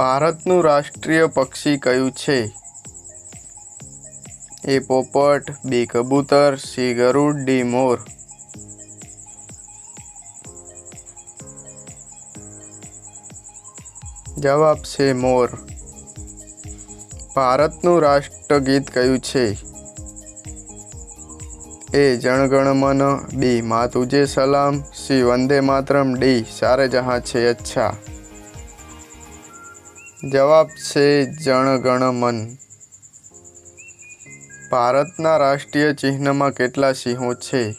ભારતનું રાષ્ટ્રીય પક્ષી કયું છે? એ પોપટ, બી કબૂતર, સી ગરુડ, ડી મોર. જવાબ છે મોર. ભારતનું રાષ્ટ્રગીત કયું છે? એ જણગણમન, બી મા તુજે સલામ, સી વંદે માતરમ, ડી સારે જહાં છે અચ્છા. જવાબ છે જણગણમન. ભારતના રાષ્ટ્રીય ચિહ્નમાં કેટલા સિંહો છે?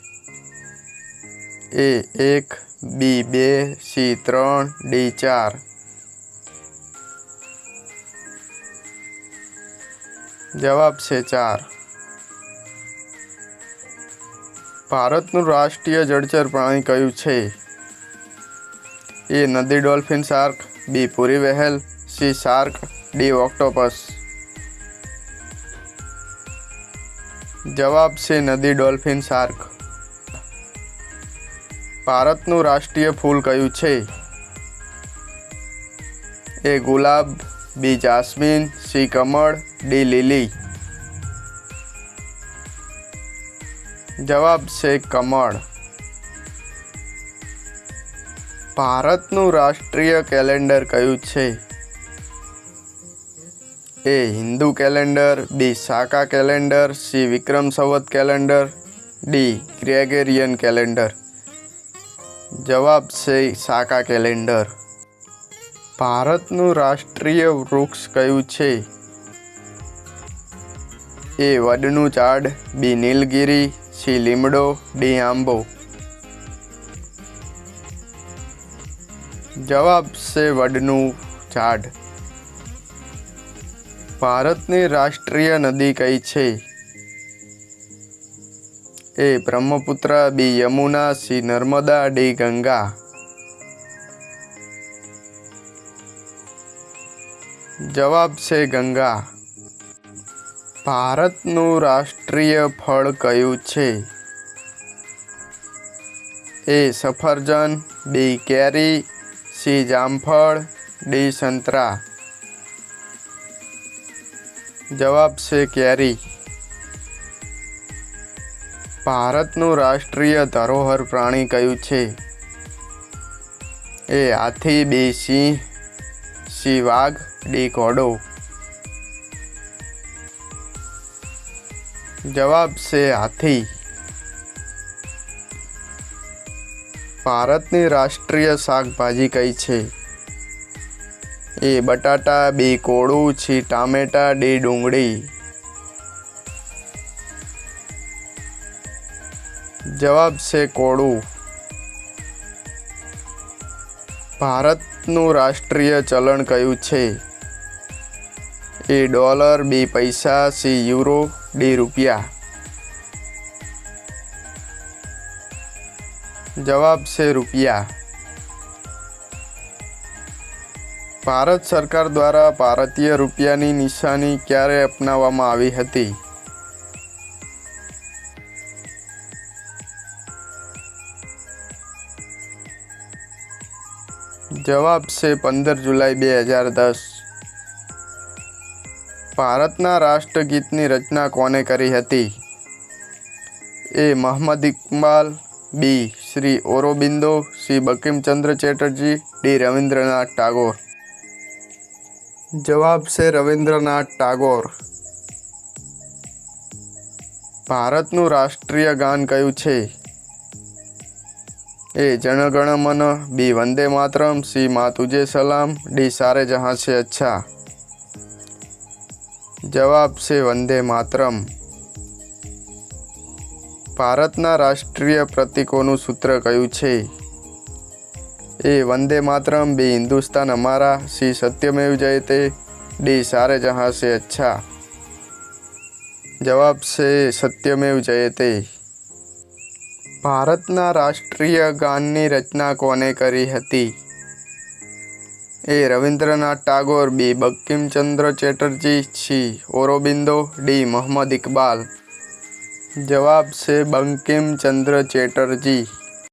એ એક, બી બે, સી ત્રણ, ડી ચાર. જવાબ છે ચાર. ભારતનું રાષ્ટ્રીય જળચર પ્રાણી કયું છે? એ નદી ડોલ્ફિન શાર્ક, બી પૂરી whale C shark D octopus જવાબ છે નદી ડોલ્ફિન શાર્ક. ભારતનું રાષ્ટ્રીય ફૂલ કયું છે? એ ગુલાબ, બી જાસ્મીન, સી કમળ, ડી લીલી. જવાબ છે કમળ. ભારતનું રાષ્ટ્રીય કેલેન્ડર કયું છે? A Hindu calendar B Shaka calendar, C Vikram Samvat calendar, D Gregorian calendar. જવાબ છે શાકા કેલેન્ડર. ભારતનું રાષ્ટ્રીય વૃક્ષ કયું છે? એ વડનું ઝાડ, બી નીલગિરી, સી લીમડો, ડી આંબો. જવાબ છે વડનું ઝાડ. ભારતની રાષ્ટ્રીય નદી કઈ છે? A Brahmaputra, B Yamuna, C Narmada, D Ganga. જવાબ છે ગંગા. ભારતનું રાષ્ટ્રીય ફળ કયું છે? એ સફરજન, બી કેરી, સી જામફળ, ડી સંતરા. જવાબ છે કેરી. ભારતનું રાષ્ટ્રીય ધરોહર પ્રાણી કયું છે? એ હાથી, બે, સિંહ સિંહ વાઘ, ડી, ઘોડો. જવાબ છે હાથી. ભારતની રાષ્ટ્રીય શાકભાજી કઈ છે? એ બટાટા, બી કોળું, છી ટામેટા, ડી ડુંગળી. જવાબ છે કોળું. ભારતનું રાષ્ટ્રીય ચલણ કયું છે? એ ડોલર, બી પૈસા, સી યુરો, ડી રૂપિયા. જવાબ છે રૂપિયા. ભારત સરકાર દ્વારા ભારતીય રૂપિયાની નિશાની ક્યારે અપનાવવામાં આવી હતી? જવાબ છે પંદર જુલાઈ બે હજાર દસ. ભારતના રાષ્ટ્રગીતની રચના કોને કરી હતી? A Mohammad Iqbal, B Shri Aurobindo Shri Bankimchandra Chatterjee, D Rabindranath Tagore. જવાબ છે રવિન્દ્રનાથ ટાગોર. ભારતનું રાષ્ટ્રીય ગાન કયું છે? એ જનગણ મન બી વંદે માતરમ, સી મા તુજે સલામ, ડી સારે જહાં છે અચ્છા. જવાબ છે વંદે માતરમ. ભારતના રાષ્ટ્રીય પ્રતીકોનું સૂત્ર કયું છે? એ વંદે માતરમ, બી હિન્દુસ્તાન અમારા, સી સત્યમેવ જયતે, ડી સારે જહાં છે અચ્છા. જવાબ છે સત્યમેવ જયતે. ભારતના રાષ્ટ્રીય ગાનની રચના કોને કરી હતી? A Rabindranath Tagore, B Bankimchandra Chatterjee, C Aurobindo, D Mohammad Iqbal. જવાબ છે બંકિમચંદ્ર ચેટર્જી.